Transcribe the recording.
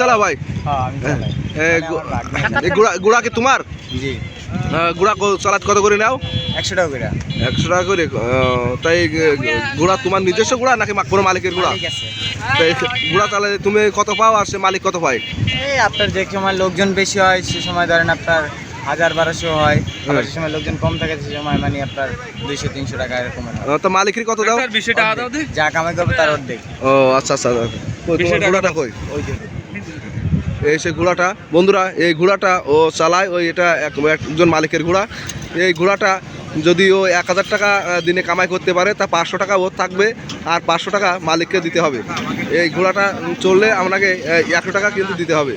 চালাও ভাই? হ্যাঁ মানে গুড়া গুড়া কি তোমার? জি। আহ, গুড়া চালাত কত করে নাও? একশো টাকা করে। একশো টাকা করে তাই গুড়া তোমার নিজস্ব গুড়া নাকি কোনো মালিকের গুড়া? ঠিক তাই গুড়া চালালে তুমি কত পাও আর সে মালিক কত পায়? এই আপনার যে সময় লোকজন বেশি হয় সে সময় ধরেন আপনার হাজার বারোশো হয়। আবার যে সময় লোকজন কম থাকে সে সময় মানে আপনার দুইশো তিনশো টাকা এরকম তো মালিকের কত দাও? অর্ধেক। যা কামাই করবে তার অর্ধেক। ও আচ্ছা আচ্ছা কই, গুড়াটা কই? ওই যে। এই সে ঘোড়াটা, বন্ধুরা, এই ঘোড়াটা ও চালায়, ওই এটা এক- একজন মালিকের ঘোড়া। এই ঘোড়াটা যদি ও এক হাজার টাকা দিনে কামাই করতে পারে, তা পাঁচশো টাকা ওর থাকবে, আর পাঁচশো টাকা মালিককে দিতে হবে। এই ঘোড়াটা চললে আপনাকে একশো টাকা কিন্তু দিতে হবে।